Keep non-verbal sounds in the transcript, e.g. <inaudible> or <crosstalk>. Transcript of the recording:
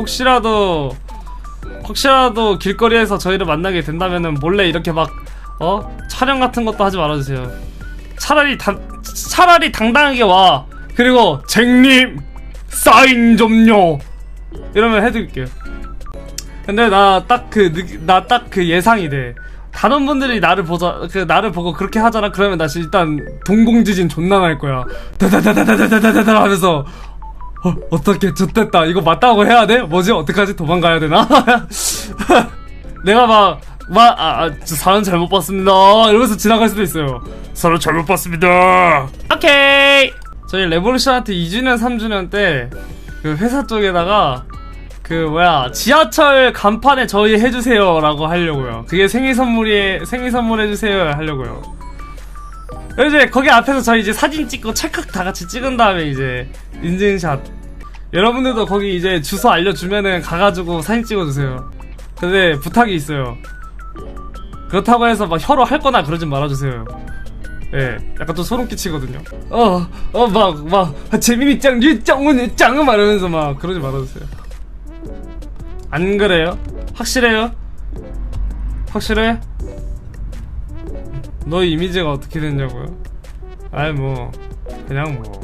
혹시라도 혹시라도 길거리에서 저희를 만나게 된다면은 몰래 이렇게 막 어? 촬영 같은 것도 하지 말아주세요. 차라리 당 차라리 당당하게 와. 그리고 쟁님 사인 좀요. 이러면 해드릴게요. 근데 나 딱 그 나 딱 그 예상이 돼. 다른 분들이 나를 보자 그 나를 보고 그렇게 하잖아. 그러면 나 일단 동공지진 존나 날 거야. 다다다다다다다다다 하면서 어, 어떻게 좋됐다 이거 맞다고 해야 돼? 뭐지 어떡하지 도망가야 되나? <laughs> 내가 막 막, 아, 아, 저 사람 잘못 봤습니다. 이러면서 지나갈 수도 있어요. 사람 잘못 봤습니다. 오케이! 저희 레볼루션 아트 2주년, 3주년 때, 그 회사 쪽에다가, 그, 뭐야, 지하철 간판에 저희 해주세요. 라고 하려고요. 그게 생일 선물이, 생일 선물 해주세요. 하려고요. 이제 거기 앞에서 저희 이제 사진 찍고 찰칵 다 같이 찍은 다음에 이제 인증샷. 여러분들도 거기 이제 주소 알려주면은 가가지고 사진 찍어주세요. 근데 부탁이 있어요. 그렇다고 해서 막 혀로 할 거나 그러진 말아주세요. 예, 약간 또 소름 끼치거든요. 어, 어, 막, 막, 재민이 짱, 유짱은 짱, 말하면서 막, 그러지 말아주세요. 안 그래요? 확실해요? 확실해? 너의 이미지가 어떻게 됐냐고요? 아이, 뭐, 그냥 뭐.